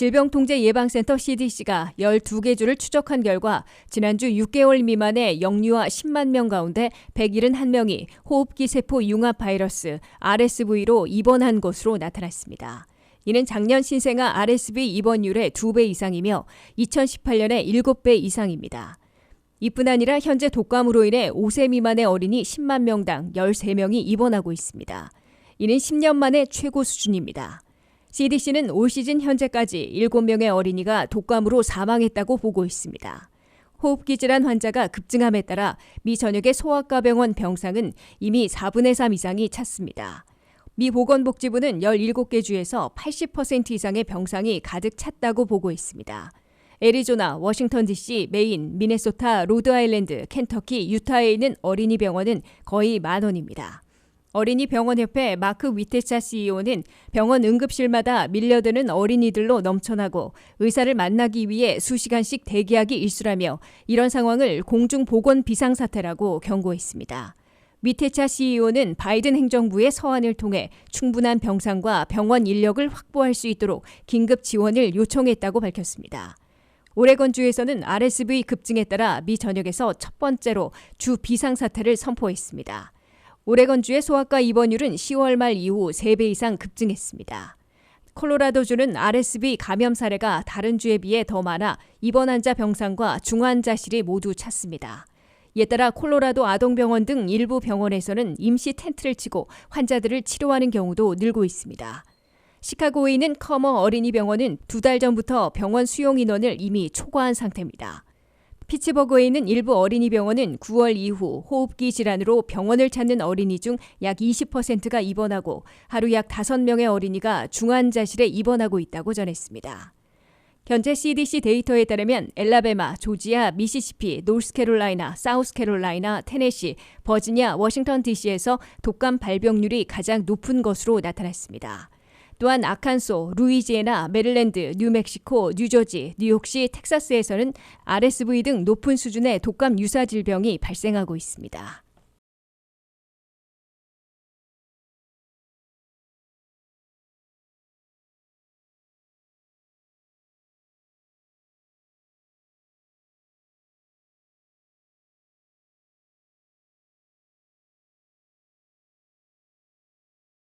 질병통제예방센터 CDC가 12개 주를 추적한 결과 지난주 6개월 미만의 영유아 10만 명 가운데 171명이 호흡기 세포 융합 바이러스 RSV로 입원한 것으로 나타났습니다. 이는 작년 신생아 RSV 입원율의 2배 이상이며 2018년의 7배 이상입니다. 이뿐 아니라 현재 독감으로 인해 5세 미만의 어린이 10만 명당 13명이 입원하고 있습니다. 이는 10년 만에 최고 수준입니다. CDC는 올 시즌 현재까지 7명의 어린이가 독감으로 사망했다고 보고 있습니다. 호흡기 질환 환자가 급증함에 따라 미 전역의 소아과 병원 병상은 이미 4분의 3 이상이 찼습니다. 미 보건복지부는 17개 주에서 80% 이상의 병상이 가득 찼다고 보고 있습니다. 애리조나, 워싱턴 DC, 메인, 미네소타, 로드아일랜드, 켄터키, 유타에 있는 어린이 병원은 거의 만 원입니다. 어린이 병원협회 마크 위테차 CEO는 병원 응급실마다 밀려드는 어린이들로 넘쳐나고 의사를 만나기 위해 수시간씩 대기하기 일쑤라며 이런 상황을 공중보건 비상사태라고 경고했습니다. 위테차 CEO는 바이든 행정부의 서한을 통해 충분한 병상과 병원 인력을 확보할 수 있도록 긴급 지원을 요청했다고 밝혔습니다. 오레건주에서는 RSV 급증에 따라 미 전역에서 첫 번째로 주 비상사태를 선포했습니다. 오레건주의 소아과 입원율은 10월 말 이후 3배 이상 급증했습니다. 콜로라도주는 RSV 감염 사례가 다른 주에 비해 더 많아 입원 환자 병상과 중환자실이 모두 찼습니다. 이에 따라 콜로라도 아동병원 등 일부 병원에서는 임시 텐트를 치고 환자들을 치료하는 경우도 늘고 있습니다. 시카고에 있는 커머 어린이병원은 두 달 전부터 병원 수용 인원을 이미 초과한 상태입니다. 피츠버그에 있는 일부 어린이 병원은 9월 이후 호흡기 질환으로 병원을 찾는 어린이 중 약 20%가 입원하고 하루 약 5명의 어린이가 중환자실에 입원하고 있다고 전했습니다. 현재 CDC 데이터에 따르면 엘라베마, 조지아, 미시시피, 노스캐롤라이나, 사우스캐롤라이나, 테네시, 버지니아, 워싱턴 DC에서 독감 발병률이 가장 높은 것으로 나타났습니다. 또한 아칸소, 루이지애나, 메릴랜드, 뉴멕시코, 뉴저지, 뉴욕시, 텍사스에서는 RSV 등 높은 수준의 독감 유사 질병이 발생하고 있습니다.